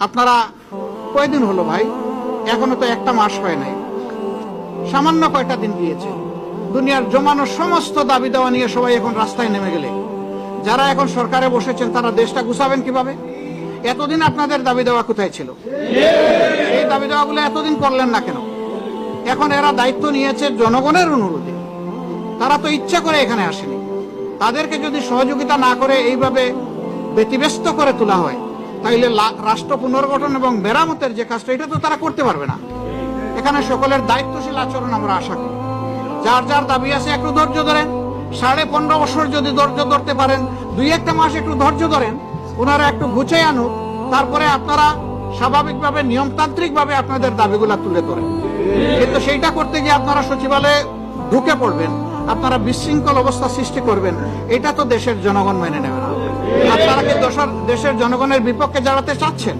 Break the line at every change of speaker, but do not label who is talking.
আপনারা কয়দিন হলো ভাই? এখনও তো একটা মাস হয় নাই। সামান্য কয়টা দিন গিয়েছে। দুনিয়ার জমানো সমস্ত দাবি দেওয়া নিয়ে সবাই এখন রাস্তায় নেমে গেলে। যারা এখন সরকারে বসেছেন, তারা দেশটা গুছাবেন কীভাবে? এতদিন আপনাদের দাবি দেওয়া কোথায় ছিল? এই দাবি দেওয়াগুলো এতদিন করলেন না কেন? এখন এরা দায়িত্ব নিয়েছে জনগণের অনুরোধে। তারা তো ইচ্ছা করে এখানে আসেনি। তাদেরকে যদি সহযোগিতা না করে এইভাবে ব্যতিব্যস্ত করে তোলা হয় তাইলে রাষ্ট্র পুনর্গঠন এবং মেরামতের যে কাজটা, এটা তো তারা করতে পারবে না। এখানে সকলের দায়িত্বশীল আচরণ আমরা আশা করি। যার যার দাবি আছে একটু ধৈর্য ধরেন। সাড়ে পনেরো বছর যদি ধৈর্য ধরতে পারেন, দুই একটা মাস একটু ধৈর্য ধরেন, ওনারা একটু গুছিয়ে আনুক, তারপরে আপনারা স্বাভাবিকভাবে, নিয়মতান্ত্রিকভাবে আপনাদের দাবিগুলো তুলে ধরেন। কিন্তু সেইটা করতে গিয়ে আপনারা সচিবালয়ে ঢুকে পড়বেন, আপনারা বিশৃঙ্খল অবস্থা সৃষ্টি করবেন, এটা তো দেশের জনগণ মেনে নেবে না। দেশের জনগণের বিপক্ষে দাঁড়াতে চাচ্ছেন।